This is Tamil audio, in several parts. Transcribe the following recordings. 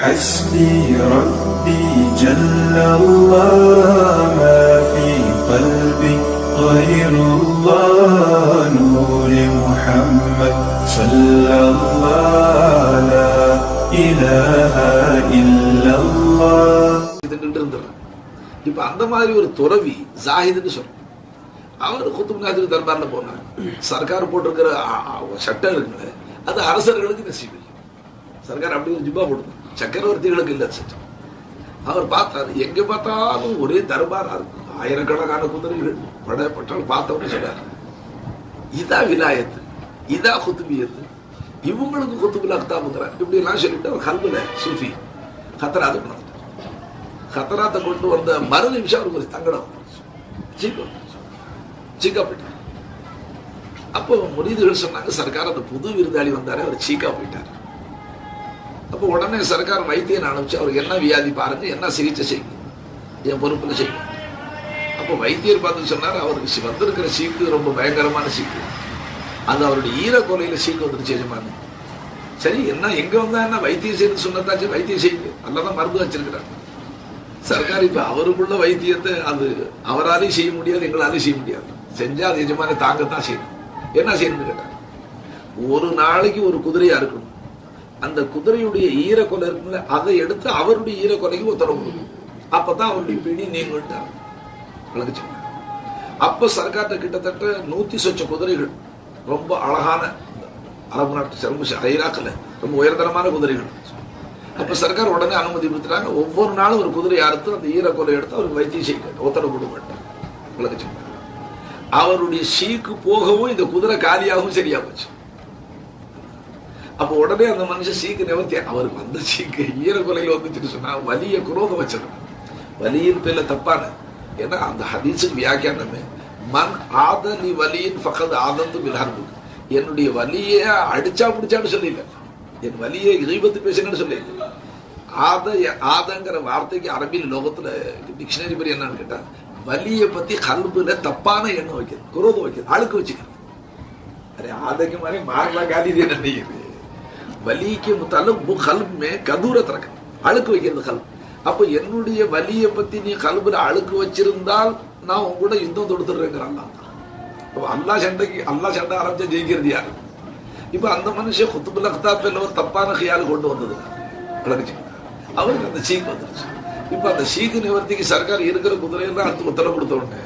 حسبي ربي جل الله ما في قلبي غير الله نور محمد صلى الله لا إله إلا الله இதுன்னு இருந்துடுறான் இப்ப அந்த மாதிரி ஒரு துறவி ஜாஹிதுன்னு சொல்றோம் அவர் குத்துப் நாதிர் தர்பார்ல போனார் சர்க்கார் போட்டிருக்கிற அ- அ- சட்டம் இருக்குல்ல அது அரசர்களுக்கு நசீப் இல்லை சர்க்கார் அப்படி ஒரு ஜிப்பா போடுது சக்கரவர்த்திகளுக்கு இல்ல சட்டம் அவர் பார்த்தாரு எங்க பார்த்தாலும் ஒரே தர்பாரா இருக்கும். ஆயிரக்கணக்கான குதிரைகள் பட பட்டால் பார்த்தவங்க சொன்னார். இதா விலாயத்து இதா குத்துபியத்து இவங்களுக்கு குத்துபுல் அக்தாபுங்கிறார் இப்படி எல்லாம் சொல்லிட்டு அவர் கல்வில சூஃபி ஹத்தராத கொண்டு வந்துட்டார் கொண்டு வந்த மறு நிமிஷம் அவருக்கு ஒரு தங்கடம் சீக்கம் சீக்கா போயிட்டார். அப்போ முரீதுகள் சொன்னாங்க சர்க்கார் அந்த புது விருந்தாளி வந்தாரு அவர் சீக்கா போயிட்டார். அப்போ உடனே சர்க்கார் வைத்தியன் அனுப்பிச்சு அவருக்கு என்ன வியாதி பாருங்க என்ன சிகிச்சை செய்யுங்க. என் பொறுப்பில் செய்யுங்க. அப்போ வைத்தியர் பார்த்து சொன்னார் அவருக்கு வந்திருக்கிற சீக்கு ரொம்ப பயங்கரமான சீக்கு அது அவருடைய ஈரக்கொலையில் சீக்கு வந்துருச்சு எஜமானு. சரி என்ன எங்க வந்தா என்ன வைத்தியம் செய்யணும் சொன்னதாச்சு வைத்தியம் செய்யுங்க. அல்லதான் மருந்து வச்சிருக்கிறார். சர்க்கார் இப்போ அவருக்குள்ள வைத்தியத்தை அது அவராலையும் செய்ய முடியாது எங்களாலையும் செய்ய முடியாது. செஞ்சா அது எஜமான தாங்கத்தான் செய்யணும் என்ன செய்யணும்னு கேட்டார். ஒரு நாளைக்கு ஒரு குதிரையா இருக்கணும். அந்த குதிரையுடைய ஈரக்கொலை இருக்குல்ல அதை எடுத்து அவருடைய ஈரக்கொலைக்கு உத்தரவு கொடுக்கும். அப்பதான் அவருடைய பிடி நீங்கிட்டார் விளக்குச்சு அப்ப சர்க்கார்ட்ட கிட்டத்தட்ட நூத்தி சொச்ச குதிரைகள் ரொம்ப அழகான அரபு நாட்டு சிறப்பு ஐராக்கில் ரொம்ப உயர்தரமான குதிரைகள். அப்ப சர்க்கார் உடனே அனுமதி கொடுத்துட்டாங்க. ஒவ்வொரு நாளும் ஒரு குதிரை அறுத்து அந்த ஈரக்கொலை எடுத்து அவருக்கு வைத்தியம் செய்ய உத்தரவு கொடுக்க மாட்டார் விளக்குச்சு அவருடைய சீக்கு போகவும் இந்த குதிரை காலியாகவும் சரியா போச்சு. அப்போ உடனே அந்த மனுஷன் சீக்கு நிவர்த்தி அவருக்கு வந்த சீக்கு ஈரக்குலையில் வந்துச்சுன்னு சொன்னா வலிய குரோதம் வச்சிடும் வலியின் பேர்ல தப்பான. ஏன்னா அந்த ஹதீஸுக்கு வியாக்கியானமே மண் ஆதலி வலியின் பக்கத்து ஆதந்து மிலார்பு என்னுடைய வலிய அடிச்சா பிடிச்சான்னு சொல்லியில என் வலியை இழிபத்து பேசினேன்னு சொல்லியில ஆத ஆதங்கிற வார்த்தைக்கு அரபியில் லோகத்துல டிக்ஷனரி படி என்னன்னு கேட்டா வலியை பத்தி கல்புல தப்பான எண்ணம் வைக்கிறது குரோதம் வைக்கிறது அழுக்கு வச்சுக்கிறது அரே ஆதைக்கு மாதிரி மாறலாம் காலி நினைக்கிறது வலிக்கு கே முத்தாலும் ஹல்மே கதூரத் ரக்கத் அழுக்கு வைக்கிறது கல் அப்போ என்னுடைய வலியை பற்றி நீ கல்பில் அழுக்கு வச்சிருந்தால் நான் உன் கூட யுத்தம் தொடுத்துடுறேங்கிறான் அப்போ அல்லா சண்டைக்கு அல்லா சண்டை ஆரம்பிச்சா ஜெயிக்கிறது யாரு? இப்போ அந்த மனுஷன் குத்துபுல் அக்தாப் ஒரு தப்பான கையால் கொண்டு வந்தது. விளக்குச்சு அவருக்கு அந்த சீக் வந்துருச்சு. இப்போ அந்த சீக்கு நிவர்த்திக்கு சர்க்கார் இருக்கிற குதிரையெல்லாம் அடுத்து உத்தரவு கொடுத்த உடனே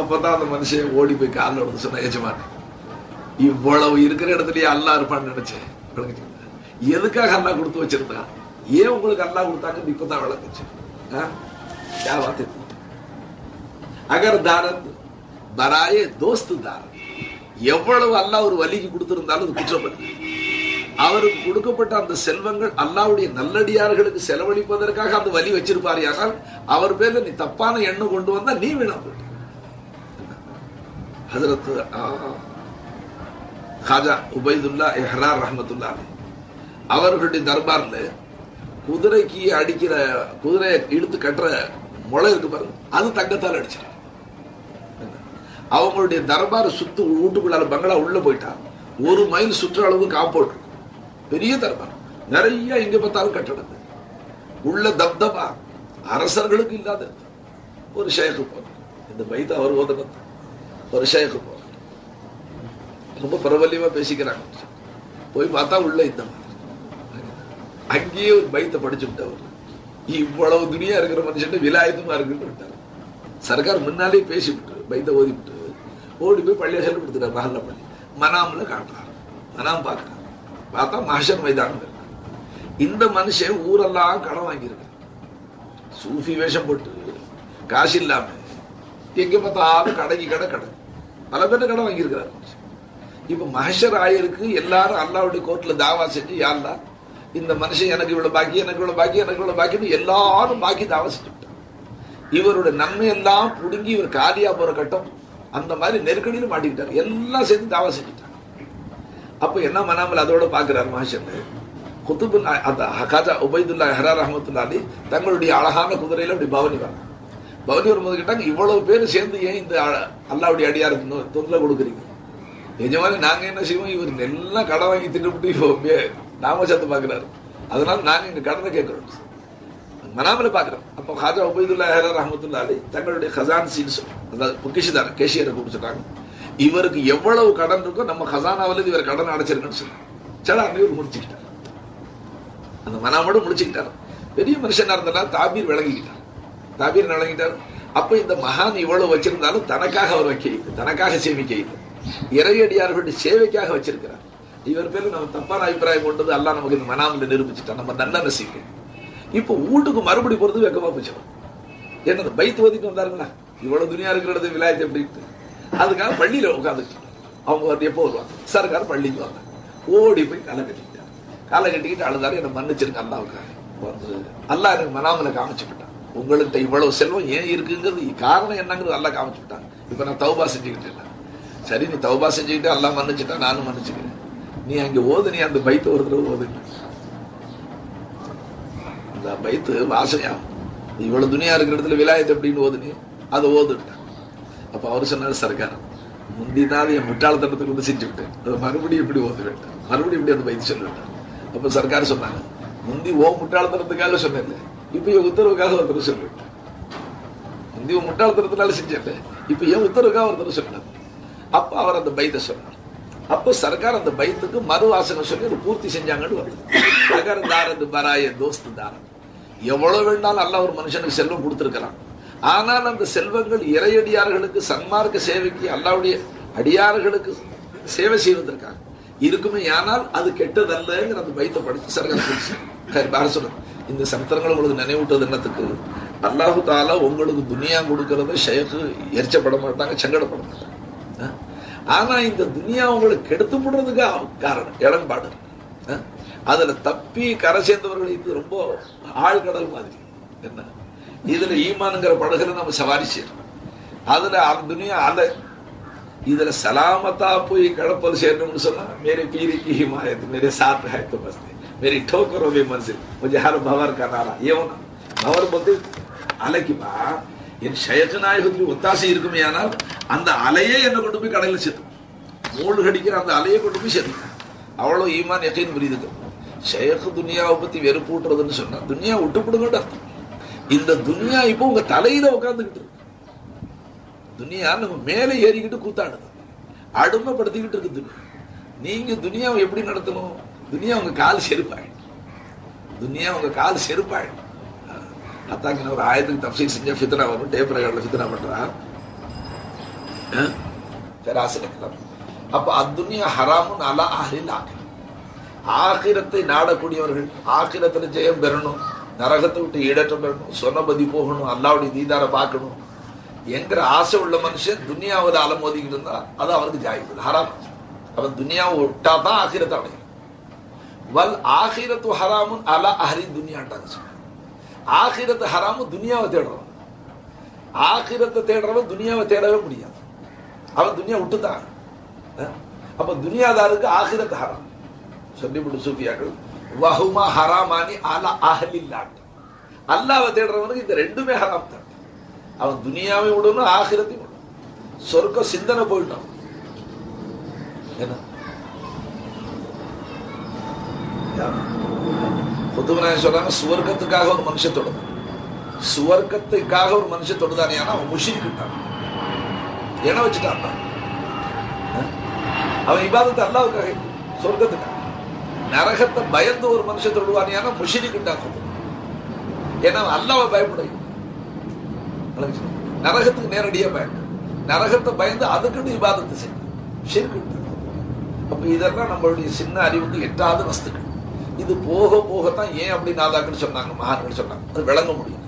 அப்போ தான் அந்த மனுஷன் ஓடி போய் காலில் விடுத்து சொன்ன எஜமானே இவ்வளவு இருக்கிற இடத்துலயே அல்லா இருப்பான்னு நினைச்சேன். விளக்குச்சு. எதுக்காக அல்லா கொடுத்து வச்சிருந்தான் ஏன் உங்களுக்கு அல்லா கொடுத்தாங்கன்னு இப்பதான் விளக்குச்சு. அகர் தாரத் பராய தோஸ்து தாரத் எவ்வளவு அல்லாஹ் ஒரு வலிக்கு கொடுத்திருந்தாலும் அது குற்றப்பட்டு அவருக்கு கொடுக்கப்பட்ட அந்த செல்வங்கள் அல்லாவுடைய நல்லடியார்களுக்கு செலவழிப்பதற்காக அந்த வலி வச்சிருப்பார் ஆனால் அவர் பேர்ல நீ தப்பான எண்ணம் கொண்டு வந்தா நீ வீணா போட்ட ஹாஜா உபைதுல்லா எஹ்ரார் ரஹமத்துல்லா அவர்களுடைய தர்பாரில் குதிரைக்கு அடிக்கிற குதிரையை இழுத்து கட்டுற முளை இருக்கு பாருங்க. அது தங்கத்தால் அடிச்சிடும் அவங்களுடைய தர்பார் சுத்து வீட்டுக்குள்ளால பங்களா உள்ள போயிட்டா ஒரு மைல் சுற்ற அளவு காம்பவுண்ட் பெரிய தர்பார். நிறைய எங்க பார்த்தாலும் கட்டடம் உள்ள தப்தபா அரசர்களுக்கு இல்லாத ஒரு ஷேக்கு போன இந்த பைத்த அவர் ஓதனம் ஒரு ஷேக்கு போன ரொம்ப பிரபல்யமா பேசிக்கிறாங்க. போய் பார்த்தா உள்ள இந்த மாதிரி. அங்கேயே ஒரு பைத்தை படிச்சு விட்டவர். இவ்வளவு துணியா இருக்கிற மனுஷன் விலாயுதமா இருக்குன்னு விட்டார். சர்க்கார் முன்னாலே பேசி விட்டு பைத்தை ஓதி விட்டு ஓடி போய் பள்ளியை செல்ல மகல்ல பள்ளி. மனாம்ல காட்டுறாரு. மனாம் பார்க்கறார். பார்த்தா மகஷர் மைதானம் இருக்கு. இந்த மனுஷன் ஊரெல்லாம் கடன் வாங்கியிருக்கார். சூஃபி வேஷம் போட்டு காசு இல்லாம எங்க பார்த்தாலும் கடைக்கு கடை கடை. பல பேர் கடன் வாங்கியிருக்கிறார் மனுஷன். இப்ப மகஷர் ஆயிருக்கு எல்லாரும் அல்லாவுடைய கோர்ட்ல தாவா செஞ்சு யாருலா இந்த மனுஷன் எனக்கு இவ்வளவு பாக்கி எனக்கு இவ்வளவு பாக்கி எனக்கு இவ்வளவு பாக்கின்னு எல்லாரும் பாக்கி தாவா செஞ்சுட்டாங்க. இவரோட நன்மை எல்லாம் புடுங்கி இவர் காலியா போற கட்டம் அந்த மாதிரி நெருக்கடியில் மாட்டிக்கிட்டார். எல்லாம் சேர்ந்து தாவா செஞ்சுட்டாங்க. அப்ப என்ன மனாமல் அதோட பாக்குறாரு மகஷன் குத்துபு அந்த ஹகாஜா உபைதுல்லா ஹரார் அஹமத்துல்லாலி தங்களுடைய அழகான குதிரையில அப்படி பவனி வராங்க. பவனி வரும்போது கேட்டாங்க இவ்வளவு பேர் சேர்ந்து ஏன் இந்த அல்லாவுடைய அடியாருக்கு தொல்லை கொடுக்குறீங்க? எஜமானி நாங்க என்ன செய்வோம்? இவர் எல்லாம் கடன் வாங்கி தின்னுபிட்டு இப்போ நாம சேர்த்து பாக்குறாரு அதனால நாங்க எங்க கடனை கேட்கிறோம். மனாமல பாக்குறோம் அப்போ ஹாஜா உபயதுல்லா ஹேரா ரஹமத்துல்லா அலி தங்களுடைய ஹசான் சீன்ஸ் அதாவது பொக்கிஷதார கேஷியரை கூப்பிட்டுட்டாங்க இவருக்கு எவ்வளவு கடன் இருக்கோ நம்ம ஹசானாவில இவர் கடன் அடைச்சிருக்குன்னு சொன்னாங்க சடா இவர் முடிச்சுக்கிட்டார். அந்த மனாமோடு முடிச்சுக்கிட்டார். பெரிய மனுஷனா இருந்தா தாபீர் விளங்கிக்கிட்டார். தாபீர் விளங்கிட்டார்? அப்போ இந்த மகான் இவ்வளவு வச்சிருந்தாலும் தனக்காக அவர் வைக்க இல்லை தனக்காக சேமிக்க இல்லை இறையடியார்களுடைய சேவைக்காக வச்சிருக்கிறார். இவர் பேர் நம்ம தப்பான அபிப்பிராயம் கொண்டது அல்லாஹ் நமக்கு இந்த மனாமில் நிரூபிச்சுட்டான். நம்ம நல்ல நசீப்பு. இப்போ வீட்டுக்கு மறுபடி போறது வெக்கமா போச்சிடும் என்னது பைத்து ஒதுக்கி வந்தாருங்களா? இவ்வளவு துணியா இருக்கிறது விலாயத்தை எப்படின்ட்டு அதுக்காக பள்ளியில உட்காந்துக்கிட்டு அவங்க வந்து எப்போ வருவாங்க? சர்க்கார் பள்ளிக்கு வாங்க ஓடி போய் களை கட்டிக்கிட்டார். களை கட்டிக்கிட்டு அழுதாரு என்ன மன்னிச்சிருக்க அல்லாவுக்காக. வந்து அல்லாஹ் எனக்கு மனாமலை காமிச்சு விட்டான் உங்கள்கிட்ட இவ்வளவு செல்வம் ஏன் இருக்குங்கிறது காரணம் என்னங்கிறது நல்லா காமிச்சு விட்டான் இப்ப நான் தௌபா செஞ்சுக்கிட்டேன் சரி நீ தௌபா செஞ்சுக்கிட்டு எல்லாம் மன்னிச்சுட்டா நானும் மன்னிச்சுக்கிறேன். நீ அங்க ஓது நீ அந்த பைத்து ஒரு தடவை ஓதுங்க அந்த பைத்து வாசனையாகும் இவ்வளவு துணியா இருக்கிற இடத்துல விலாயத்து அப்படின்னு ஓதுனி அதை ஓதுட்டான் அப்ப அவர் சொன்னார் சர்க்கார் முந்தினாலும் என் முட்டாளத்தனத்துக்கு வந்து செஞ்சு விட்டேன். அதை மறுபடியும் எப்படி ஓது வேண்டாம் மறுபடியும் எப்படி அந்த பைத்து சொல்ல வேண்டாம் அப்ப சர்க்கார் சொன்னாங்க முந்தி ஓ முட்டாளத்தனத்துக்காக சொன்னேன் இப்ப என் உத்தரவுக்காக ஒருத்தர் சொல்லிவிட்டேன் முந்தி உன் முட்டாளத்தனத்தினால செஞ்சேன் இப்ப என் உத்தரவுக்காக ஒருத்தர் சொன்னார் அப்ப அவர் அந்த பைத்தை சொன்னார். அப்போ சர்க்கார் அந்த பயத்துக்கு மறு வாசகம் சொல்லி அதை பூர்த்தி செஞ்சாங்கன்னு வருது. சர்க்கார் தாரது பராய தோஸ்து தாரம். எவ்வளவு வேணாலும் அல்ல ஒரு மனுஷனுக்கு செல்வம் கொடுத்துருக்கிறான் ஆனால் அந்த செல்வங்கள் இறையடியார்களுக்கு சன்மார்க்க சேவைக்கு அல்லாவுடைய அடியார்களுக்கு சேவை செய்வதற்காக இருக்குமே ஆனால் அது கெட்டதல்லங்கிற அந்த பைத்தை படித்து சர்க்கார் சொல்லுங்க. இந்த சரித்திரங்கள் உங்களுக்கு நினைவூட்டது என்னத்துக்கு? அல்லாஹு தாலா உங்களுக்கு துனியா கொடுக்கறத ஷேக்கு எரிச்சப்பட மாட்டாங்க சங்கடப்பட மாட்டாங்க. ஆனா இந்த துனியா அவங்களை கெடுத்து விடுறதுக்கு காரணம் இடம்பாடு அதுல தப்பி கரை சேர்ந்தவர்கள் இது ரொம்ப ஆழ்கடல் மாதிரி. என்ன? இதுல ஈமானுங்கிற படகுல நம்ம சவாரி செய்யறோம் அதுல அந்த துனியா அலை இதுல சலாமத்தா போய் கடப்பல் சேரணும்னு சொன்னா மேரி பீரி கி ஹிமாயத் மேரே சாத் है மேரி बस्ते मेरी ठोकरो भी मंजिल मुझे हर भवर का नारा ये होना भवर என் ஷயக்கு நாயகத்தில் ஒத்தாசை இருக்குமே ஆனால் அந்த அலையே என்னை கொண்டு போய் கடையில் சேர்த்து. மூழ்கு அடிக்கிற அந்த அலையை கொண்டு போய் சேர்த்து. அவ்வளோ ஈமான் எக்கைன்னு புரியுதுக்கு ஷேக்கு துனியாவை பற்றி வெறுப்பு விட்டுறதுன்னு சொன்னா துனியா விட்டுப்படுங்கன்னு அர்த்தம். இந்த துனியா இப்போ உங்கள் தலையில் உட்காந்துக்கிட்டு இருக்கு. துனியா நம்ம மேலே ஏறிக்கிட்டு கூத்தாடுது. அடுமைப்படுத்திக்கிட்டு இருக்கு துனியா. நீங்கள் துனியாவை எப்படி நடத்தணும்? துனியா உங்கள் கால் செருப்பாயிடும். துனியா உங்கள் கால் செருப்பாயிடும். அத்தாங்க ஒரு ஆயிரத்துக்கு தப்சீல் செஞ்சா ஃபித்னா வரும் டேப் ரெக்கார்டில் ஃபித்னா பண்ணுறான் பெராசிக்கலாம் அப்போ அத்துனியா ஹராமுன் அலா அஹ்லில் ஆகிரம் ஆகிரத்தை நாடக்கூடியவர்கள் ஆகிரத்துல ஜெயம் பெறணும் நரகத்தை விட்டு ஈடற்றம் பெறணும் சொன்னபதி போகணும் அல்லாவுடைய தீதார பார்க்கணும். என்கிற ஆசை உள்ள மனுஷன் துனியாவில் அலமோதிக்கிட்டு இருந்தா அது அவனுக்கு ஜாயிது ஹராம். அவன் துனியாவை விட்டா தான் ஆகிரத்தை அடையும். வல் ஆகிரத்து ஹராமுன் அலா அஹ்ரி துனியாண்டாங்க சொல்றாங்க. ஆகிரத்து ஹராமு துனியாவை தேடுறவன். ஆகிரத்தை தேடுறவன் துனியாவை தேடவே முடியாது. அவன் துனியா விட்டுதான் அப்ப துனியாதாருக்கு ஆகிரத்து ஹராம். சொல்லிவிட்டு சூஃபியாக்கள். வஹுமா ஹராமானி அலா அஹலில்லாட் அல்லாவை தேடுறவனுக்கு இந்த ரெண்டுமே ஹராம் தான். அவன் துனியாவை விடணும் ஆகிரத்தையும் விடணும். சொர்க்க சிந்தனை போயிட்டான். என்ன? புத்துவனாய சொல்றாங்க சுவர்க்கத்துக்காக ஒரு மனுஷன் தொடுது சுவர்க்கத்துக்காக ஒரு மனுஷன் தொடுதானியானா அவன் முஷிரிக்கிட்டான் என வச்சுட்டான். அவன் இபாதத்தை அல்லாவுக்காக சொர்க்கத்துக்காக. நரகத்தை பயந்து ஒரு மனுஷன் தொடுவானியான முஷிரிக்கிட்டான் ஏன்னா அல்லாவை பயப்படையும் நரகத்துக்கு நேரடியாக பயந்து நரகத்தை பயந்து அதுக்குன்னு இபாதத்தை செய்யும் அப்ப இதெல்லாம் நம்மளுடைய சின்ன அறிவுக்கு எட்டாவது வஸ்துக்கள். இது போக போகத்தான் ஏன் அப்படி நாதாக்குன்னு சொன்னாங்க மகான்கள் சொன்னாங்க. அது விளங்க முடியும்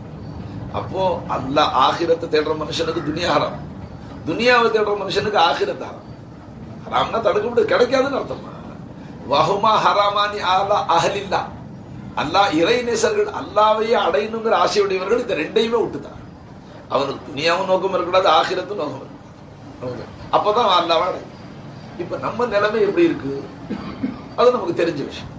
அப்போ அல்லாஹ் ஆகிரத்தை தேடுற மனுஷனுக்கு துனியா ஹராம். துனியாவை தேடுற மனுஷனுக்கு ஆகிரத் ஹராம். ஹராம்னா தடுக்க முடியாது கிடைக்காதுன்னு அர்த்தமா? வஹுமா ஹராமானி ஆலா அஹலில்லா. அல்லாஹ் இறை நேசர்கள் அல்லாவையே அடையணுங்கிற ஆசையுடையவர்கள் இந்த ரெண்டையுமே விட்டுதான் அவனுக்கு துணியாவும் நோக்கம் இருக்கக்கூடாது ஆகிரத்தும் நோக்கம் இருக்கு அப்பதான் அல்லாவை அடையும். இப்ப நம்ம நிலைமை எப்படி இருக்கு? அது நமக்கு தெரிஞ்ச விஷயம்.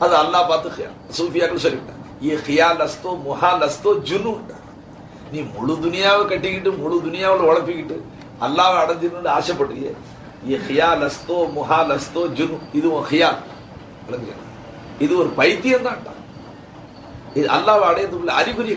அது அல்லாஹ் பார்த்து ஹியா- சூஃபியாக்கள் சொல்லிவிட்டாங்க ஏ ஹியால் அஸ்தோ முஹால் அஸ்தோ ஜுனுண்டா நீ முழு துனியாவை கட்டிக்கிட்டு முழு துனியாவில் உழப்பிக்கிட்டு அல்லாவை அடைஞ்சிருந்து ஆசைப்படுறியே ஏ ஹியால் அஸ்தோ முஹால் அஸ்தோ ஜுனு இதுவும் ஹியால் விளங்குச்சு இது ஒரு பைத்தியம் தான் இது அல்லாவை அடையதுக்குள்ள அறிகுறி